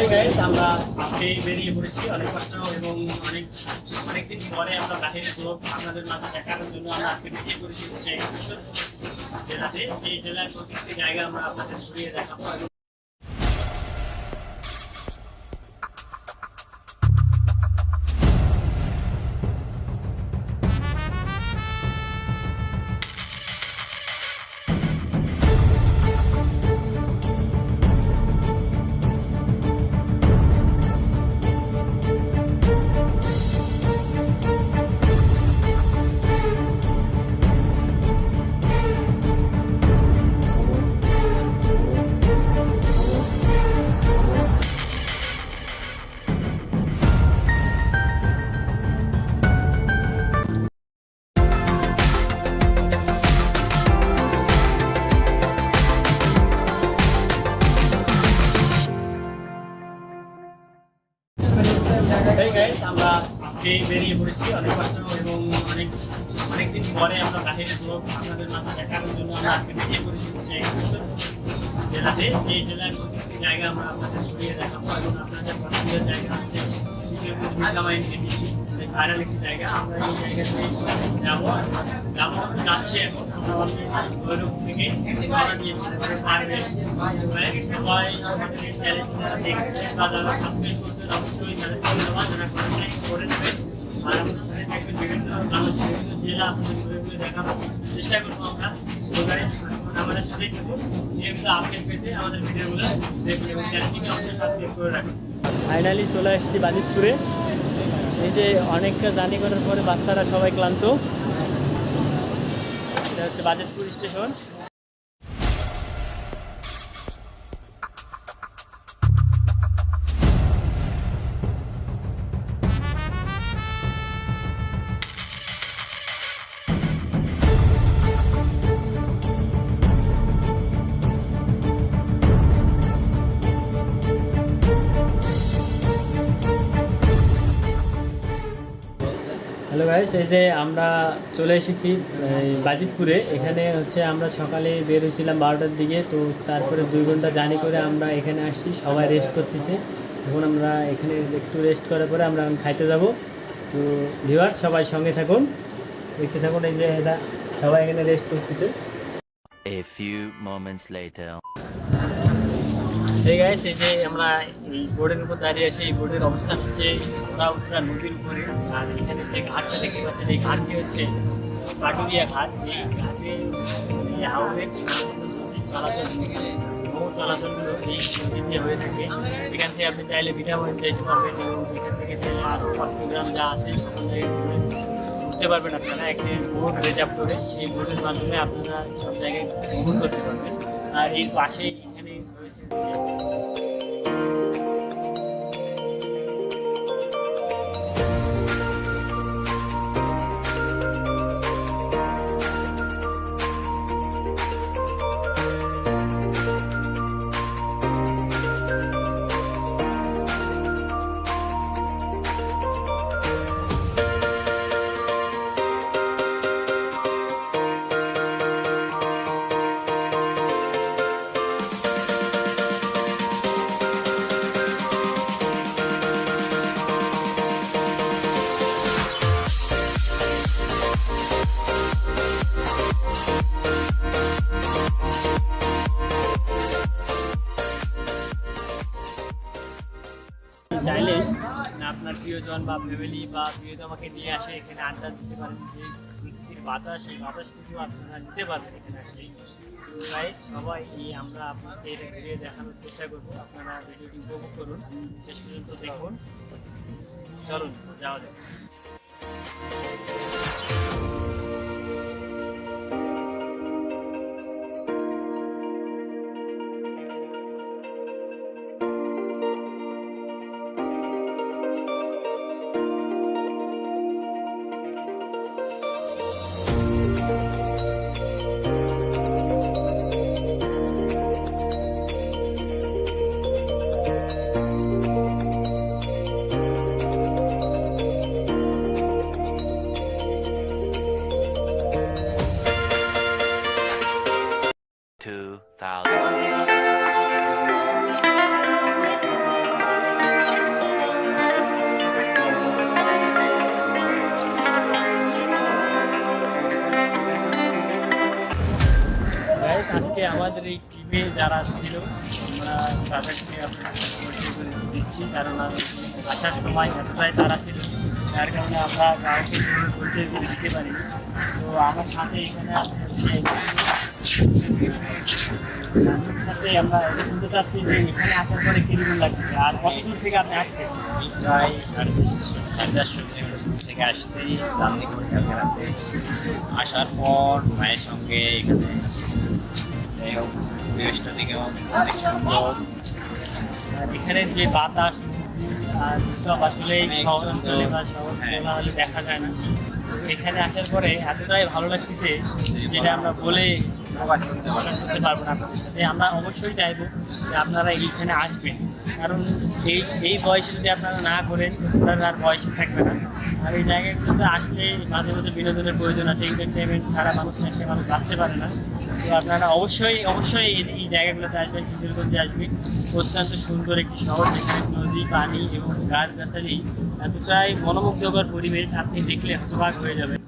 এই গাইস আমরা আজকে বেরিয়ে পড়েছি অনেক কষ্ট এবং অনেক অনেকদিন পরে আমরা বাহিরে গ্রুপ আপনাদের মাঝে দেখানোর জন্য আমরা আজকে বেরিয়ে পড়েছি হচ্ছে জেলাতে এই জেলার প্রত্যেকটি জায়গা আমরা আপনাদের ঘুরিয়ে দেখাবো। আমরা বেরিয়ে পড়েছি অনেক কষ্ট এবং অনেক, অনেকদিন পরে আমরা বাহিরে ব্লগ আপনাদের মাথা দেখানোর জন্য আজকে বেরিয়ে পড়েছি জেলাতে। এই জেলার জায়গা আমরা আপনাদের ঘুরিয়ে দেখাবো এবং আপনাদের পছন্দের জায়গা হচ্ছে ভাইরাল একটি জায়গা, আমরা এই জায়গাতে যাব। যাব, যাচ্ছি এখন। আমরা অলরেডি ভৈরব থেকে বা যারা সাবস্ক্রাইব করছেন, অবশ্যই তাদের ধন্যবাদ। যারা সাথে থাকবেন বিভিন্ন বাংলাদেশের বিভিন্ন চেষ্টা করব আমরা। আমাদের সাথেই থাকুন। নিয়মিত আপডেট পেতে আমাদের ভিডিওগুলো দেখুন এবং চ্যানেলটিকে অবশ্যই সাবস্ক্রাইব করে রাখুন। ফাইনালি চলে এসেছি বাজিতপুরে। এই যে অনেকটা জার্নি করার পরে বাচ্চারা সবাই ক্লান্ত। এটা হচ্ছে বাজেটপুর স্টেশন গাইস এই যে আমরা চলে এসেছি বাজিতপুরে। এখানে হচ্ছে আমরা সকালে বের হয়েছিলাম বারোটার দিকে তো তারপরে দুই ঘণ্টা জার্নি করে আমরা এখানে আসছি সবাই রেস্ট করতেছে। এখন আমরা এখানে একটু রেস্ট করার পরে আমরা খাইতে যাব। তো ভিউয়ার সবাই সঙ্গে থাকুন। দেখতে থাকুন এই যে এটা সবাই এখানে রেস্ট করতেছে। A few moments later. এই গাইস এই যে আমরা বোর্ডের উপর দাঁড়িয়ে আছে এই বোর্ডের অবস্থান হচ্ছে উত্তরা উত্তরা নদীর উপরে। আর এখানে যে ঘাটটা দেখতে পাচ্ছেন, এই ঘাটটি হচ্ছে পাটুরিয়া ঘাট। এই ঘাটে এই হাওড়ের চলাচল বহু চলাচলগুলো এই নদী দিয়ে হয়ে থাকে। এখান থেকে আপনি চাইলে বিনামূল্যে যেতে পারবেন এবং এখান থেকে চাইলে আরও অষ্টগ্রাম যা আছে, সকল জায়গায় ঘুরতে পারবেন আপনারা। একটি বোট রিজার্ভ করে সেই বোটের মাধ্যমে আপনারা সব জায়গায় ভ্রমণ করতে পারবেন। আর এর পাশেই এখানে রয়েছে বা ফ্যামিলি বা যদি প্রিয়তমাকে নিয়ে আসে, এখানে আড্ডা দিতে পারেন যে প্রকৃতির বাতাস, সেই বাতাসটুকু আপনারা নিতে পারবেন এখানে আসে সবাই এই আমরা আপনাকে এটা ঘুরিয়ে দেখানোর চেষ্টা করব। আপনারা ভিডিওটি উপভোগ করুন, শেষ পর্যন্ত দেখুন। চলুন, যাওয়া যাক। আমাদের এই টিমে যারা ছিল, আমরা তাদেরকে দিচ্ছি, কারণ আসার সময় এতটাই তারা ছিল, যার কারণে আমরা পুরো পরিচয় করে দিতে পারিনি। তো আমার সাথে এখানে সাথে আমরা যে এখানে আসার পরে লাগছে? আর প্রায় থেকে আসার পর মায়ের সঙ্গে এখানে আর এখানের যে বাতাস আর সব আসলে শহর অঞ্চলে বা শহর হ্যাঁ। হলে দেখা যায় না। এখানে আসার পরে এতটাই ভালো লাগতেছে যেটা আমরা বলে প্রকাশ করতে পারি প্রকাশ করতে পারব না আপনাদের সাথে। আমরা অবশ্যই চাইব যে আপনারা এইখানে আসবেন। কারণ এই এই বয়সে যদি আপনারা না করেন আপনারা আর বয়সে থাকবে না। আর এই জায়গাগুলোতে আসলে মাঝে মাঝে বিনোদনের প্রয়োজন আছে এন্টারটেনমেন্ট ছাড়া মানুষ একটা মানুষ বাঁচতে পারে না। তো আপনারা অবশ্যই অবশ্যই এই- জায়গাগুলোতে আসবেন, কিশোরগঞ্জে আসবেন। অত্যন্ত সুন্দর একটি শহর যেখানে নদী, পানি এবং গাছগাছালি এতটাই মনোমুগ্ধকর পরিবেশ আপনি দেখলে হতবাক হয়ে যাবেন।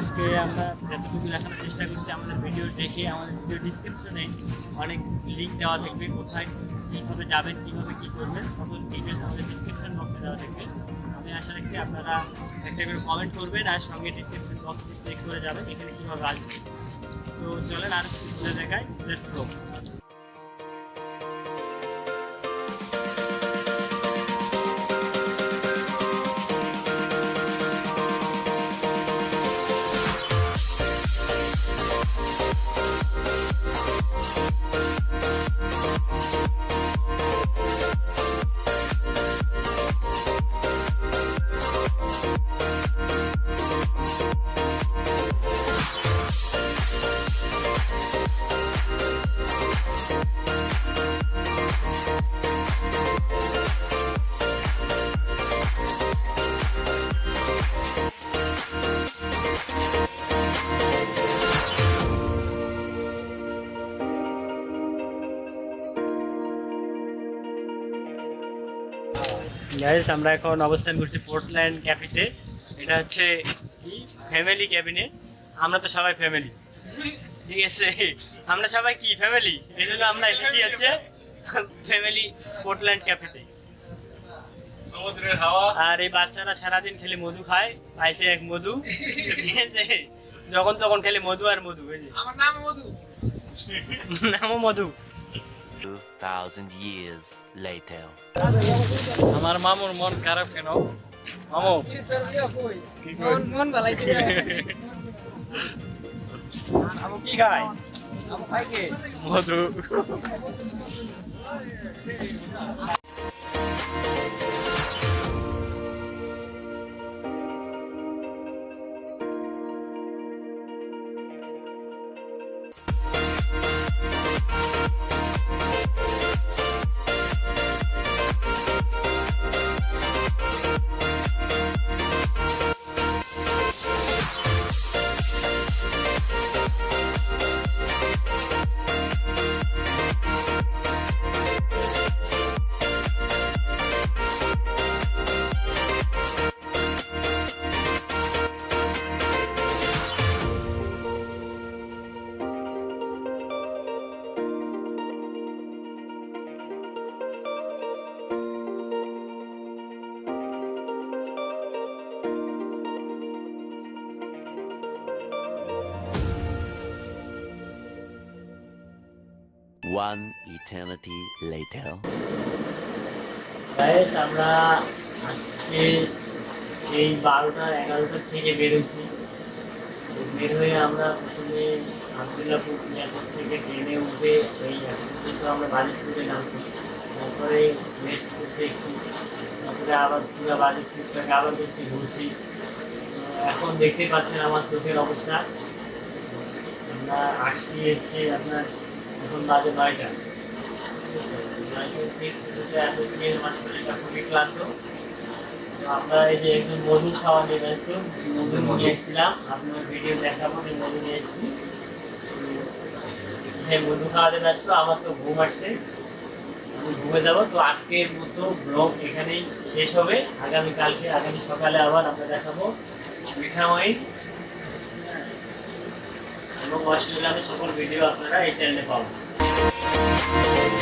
আজকে আমরা যতটুকু দেখানোর চেষ্টা করছি, আমাদের ভিডিও দেখে, আমাদের ভিডিও ডিসক্রিপশনে অনেক লিঙ্ক দেওয়া থাকবে কোথায়, কীভাবে যাবেন, কীভাবে কী করবেন, সকল ডিটেলস আমাদের ডিসক্রিপশন বক্সে দেওয়া থাকবে। আমি আশা রাখছি আপনারা একটা করে কমেন্ট করবেন আর সঙ্গে ডিসক্রিপশন বক্সে চেক করে যাবেন, এখানে কীভাবে আসবেন। তো চলেন আর কিছু দেখাই লেটস গাইস আমরা এখন অবস্থান করছি পোর্টল্যান্ড ক্যাফেতে এটা হচ্ছে কি? ফ্যামিলি ক্যাবিনে আমরা তো সবাই ফ্যামিলি ঠিক আছে? আমরা সবাই কি? ফ্যামিলি এই জন্য আমরা এসেছি হচ্ছে ফ্যামিলি পোর্টল্যান্ড ক্যাফেতে আর এই বাচ্চারা সারাদিন খেলে মধু খায় পাইছে এক মধু। ঠিক আছে? যখন তখন খেলে মধু আর মধু আমার নাম মধু। নামও মধু। 2000 years later. আমার মামুর মন খারাপ কেন? মামু। কি? মন মন ভালাই আমু কি খায়? মধু। One eternity later. গাইস আমরা আজকে সেই বারোটা এগারোটার থেকে বেরোইছি বের হয়ে আমরা প্রথমে আবদুল্লাপুর এয়ারপোর্ট থেকে ট্রেনে উঠে এই পর্যন্ত আমরা বাজিতপুরে নামছি। তারপরে রেস্ট করছি একটু। তারপরে আবার পুরো বাজিতপুরটাকে আবার করছি ঘুরছি। এখন দেখতে পাচ্ছেন আমার চোখের অবস্থা। আমরা আসছি হচ্ছে আপনার এখন বাজে নয়টা। খুবই ক্লান্ত আমরা এই যে একজন মধু খাওয়া নিয়ে ব্যস্ত মধু নিয়ে এসেছিলাম। আপনার ভিডিও দেখাবো যে মধু নিয়ে এসেছি। হ্যাঁ মধু খাওয়াতে ব্যস্ত আমার তো ঘুম আসছে। আমি ঘুমে যাব। তো আজকের মতো ব্লগ এখানেই শেষ হবে। আগামী কালকে আগামী সকালে আবার আমরা দেখাবো মিঠাময়ী। এবং অস্ট্রেলিয়াতে সকল ভিডিও আপনারা এই চ্যানেলে পাবেন